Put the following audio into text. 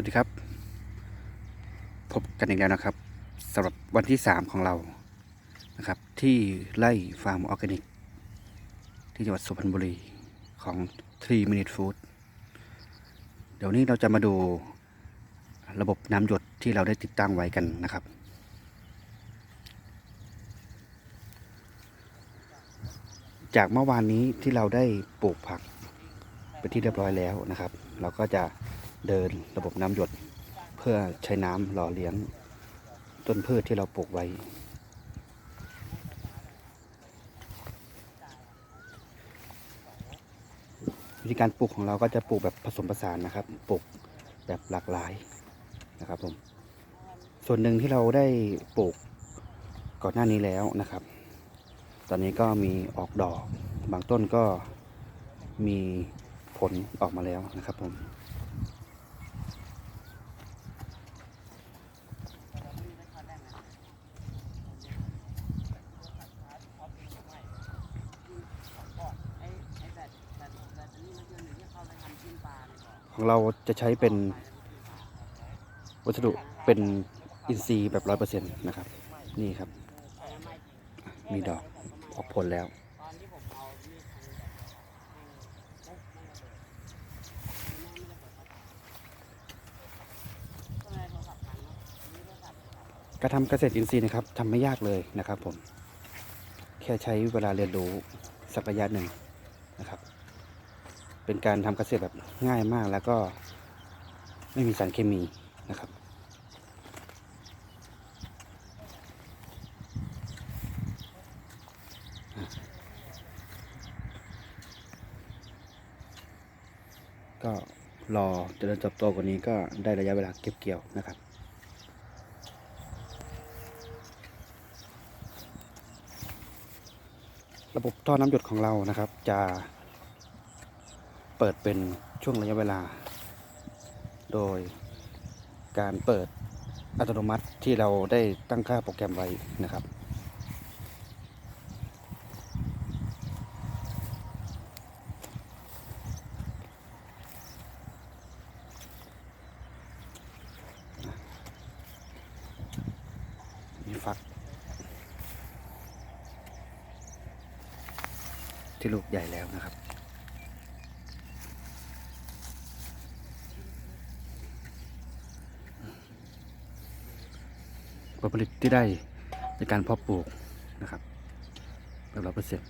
วัสดีครับ พบกันอีกแล้วนะครับสำหรับวันที่ 3 ของเรานะครับ ที่ไล่ฟาร์มออร์แกนิก ที่จังหวัดสุพรรณบุรีของ 3 Minute Food เดี๋ยวนี้เราจะมาดูระบบน้ำหยดที่เราได้ติดตั้งไว้กันนะครับ จากเมื่อวานนี้ที่เราได้ปลูกผักไปนที่เรียบร้อยแล้วนะครับ เราก็จะ เดินระบบน้ำหยด เพื่อใช้น้ำหล่อเลี้ยง ต้นพืชที่เราปลูกไว้ วิธีการปลูกของเราก็จะปลูกแบบผสมผสานนะครับ ปลูกแบบหลากหลายนะครับผมส่วนหนึ่งที่เราได้ปลูกก่อนหน้านี้แล้วนะครับ ตอนนี้ก็มีออกดอก บางต้นก็มีผลออกมาแล้วนะครับผม ของเราจะใช้เป็นวัสดุเป็นอินทรีย์แบบร้อยเปอร์เซ็นต์นะครับ นี่ครับ มีดอกออกผลแล้ว การทำเกษตรอินทรีย์นะครับทำไม่ยากเลยนะครับผม แค่ใช้เวลาเรียนรู้สักระยะหนึ่งนะครับ เป็นการทำเกษตรแบบง่ายมากแล้วก็ไม่มีสารเคมีนะครับก็รอเจริญเติบโตกว่านี้ก็ได้ระยะเวลาเก็บเกี่ยวนะครับ ระบบท่อน้ำหยดของเรานะครับ จะ เปิดเป็นช่วงระยะเวลา โดยการเปิดอัตโนมัติที่เราได้ตั้งค่าโปรแกรมไว้นะครับ มีฟัก ที่ลูกใหญ่แล้วนะครับ ผลผลิตที่ได้ในการเพาะปลูกนะครับแบบร้อยเปอร์เซ็นต์